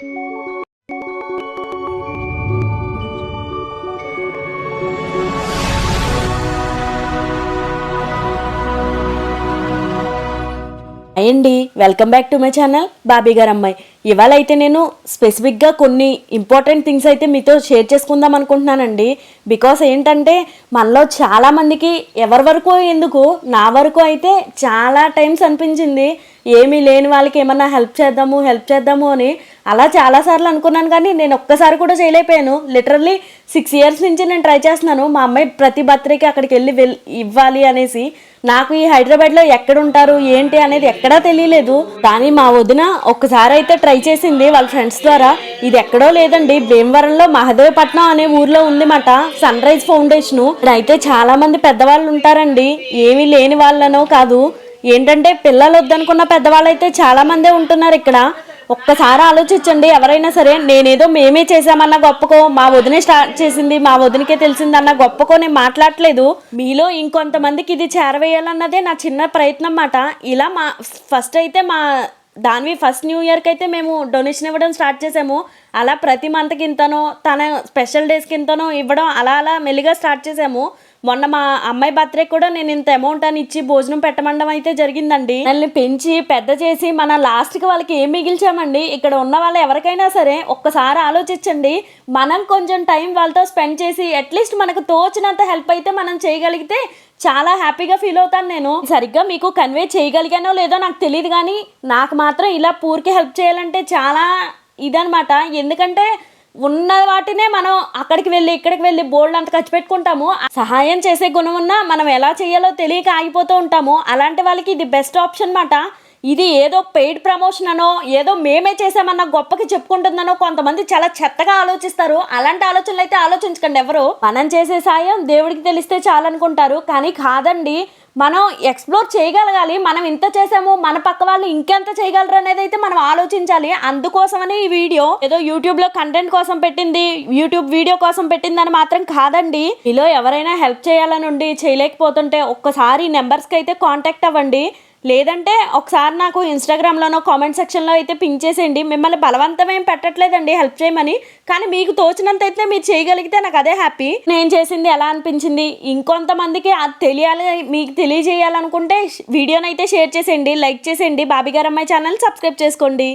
అండి welcome back to my channel Bobby గారు అమ్మాయి. ఇవాళ అయితే నేను స్పెసిఫిక్గా కొన్ని ఇంపార్టెంట్ థింగ్స్ అయితే మీతో షేర్ చేసుకుందాం అనుకుంటున్నానండి. బికాస్ ఏంటంటే మనలో చాలా మందికి ఎవరి వరకు ఎందుకు నా వరకు అయితే చాలా టైమ్స్ అనిపించింది. ఏమీ లేని వాళ్ళకి ఏమన్నా హెల్ప్ చేద్దాము హెల్ప్ చేద్దాము అని అలా చాలాసార్లు అనుకున్నాను కానీ నేను ఒక్కసారి కూడా చేయలేకపోయాను. లిటరల్లీ సిక్స్ ఇయర్స్ నుంచి నేను ట్రై చేస్తున్నాను. మా అమ్మాయి ప్రతి బర్త్డేకి అక్కడికి వెళ్ళి ఇవ్వాలి అనేసి. నాకు ఈ హైదరాబాద్లో ఎక్కడ ఉంటారు ఏంటి అనేది ఎక్కడా తెలియలేదు. కానీ మా వదిన ఒక్కసారి అయితే ట్రై చేసింది వాళ్ళ ఫ్రెండ్స్ ద్వారా. ఇది ఎక్కడో లేదండి భీమవరంలో మహదేవపట్నం అనే ఊర్లో ఉందిమాట సన్ రైజ్ ఫౌండేషన్ అయితే చాలా మంది పెద్దవాళ్ళు ఉంటారండి. ఏమీ లేని వాళ్ళనో కాదు. ఏంటంటే పిల్లలు వద్దనుకున్న పెద్దవాళ్ళు అయితే చాలా మందే ఉంటున్నారు ఇక్కడ. ఒక్కసారి ఆలోచించండి ఎవరైనా సరే నేనేదో మేమే చేసామన్న గొప్పకో మా వదినే స్టార్ట్ చేసింది మా వదినకే తెలిసిందన్న గొప్పకో నేను మాట్లాడట్లేదు మీలో ఇంకొంతమందికి ఇది చేరవేయాలన్నదే నా చిన్న ప్రయత్నం మాట ఇలా మా ఫస్ట్ అయితే మా దానివి ఫస్ట్ న్యూ ఇయర్కి అయితే మేము డొనేషన్ ఇవ్వడం స్టార్ట్ చేసాము. అలా ప్రతి మంత్కి ఇంతనో తన స్పెషల్ డేస్కి ఇంతనో ఇవ్వడం అలా అలా మెల్లిగా స్టార్ట్ చేసాము. మొన్న మా అమ్మాయి బర్త్డే కూడా నేను ఇంత అమౌంట్ అని ఇచ్చి భోజనం పెట్టమండం అయితే జరిగిందండి. నన్ను పెంచి పెద్ద చేసి మన లాస్ట్కి వాళ్ళకి ఏం మిగిల్చామండి? ఇక్కడ ఉన్న వాళ్ళు ఎవరికైనా సరే ఒక్కసారి ఆలోచించండి. మనం కొంచెం టైం వాళ్ళతో స్పెండ్ చేసి అట్లీస్ట్ మనకు తోచినంత హెల్ప్ అయితే మనం చేయగలిగితే చాలా హ్యాపీగా ఫీల్ అవుతాను నేను. సరిగ్గా మీకు కన్వే చేయగలిగానో లేదో నాకు తెలియదు కానీ నాకు మాత్రం ఇలా పూర్కి హెల్ప్ చేయాలంటే చాలా ఇదనమాట ఎందుకంటే ఉన్న వాటినే మనం అక్కడికి వెళ్ళి ఇక్కడికి వెళ్ళి బోల్డ్ అంత ఖర్చు పెట్టుకుంటాము. సహాయం చేసే గుణం ఉన్నా మనం ఎలా చేయాలో తెలియక ఆగిపోతూ ఉంటాము. అలాంటి వాళ్ళకి ఇది బెస్ట్ ఆప్షన్ మాట. ఇది ఏదో పెయిడ్ ప్రమోషన్ అనో ఏదో మేమే చేసామన్న గొప్పకి చెప్పుకుంటుందనో కొంతమంది చాలా చెత్తగా ఆలోచిస్తారు. అలాంటి ఆలోచనలు అయితే ఆలోచించకండి ఎవరు. మనం చేసే సాయం దేవుడికి తెలిస్తే చాలనుకుంటారు కానీ కాదండి మనం ఎక్స్ప్లోర్ చేయగలగాలి మనం ఇంత చేసాము మన పక్క వాళ్ళు ఇంకెంత చేయగలరు అనేది అయితే మనం ఆలోచించాలి. అందుకోసమని ఈ వీడియో. ఏదో యూట్యూబ్లో కంటెంట్ కోసం పెట్టింది యూట్యూబ్ వీడియో కోసం పెట్టిందని మాత్రం కాదండి. మీలో ఎవరైనా హెల్ప్ చేయాలని ఉండి చేయలేకపోతుంటే ఒక్కసారి నెంబర్స్కి అయితే కాంటాక్ట్ అవ్వండి. లేదంటే ఒకసారి నాకు ఇన్స్టాగ్రామ్లోనో కామెంట్ సెక్షన్లో అయితే పింక్ చేసేయండి. మిమ్మల్ని బలవంతమేం పెట్టట్లేదండి హెల్ప్ చేయమని. కానీ మీకు తోచినంత అయితే మీరు చేయగలిగితే నాకు అదే హ్యాపీ నేను చేసింది ఎలా అనిపించింది? ఇంకొంతమందికి అది తెలియాలి మీకు తెలియజేయాలనుకుంటే వీడియోనైతే షేర్ చేసేయండి లైక్ చేసేయండి. బాబీ గారు అమ్మాయి ఛానల్ సబ్స్క్రైబ్ చేసుకోండి.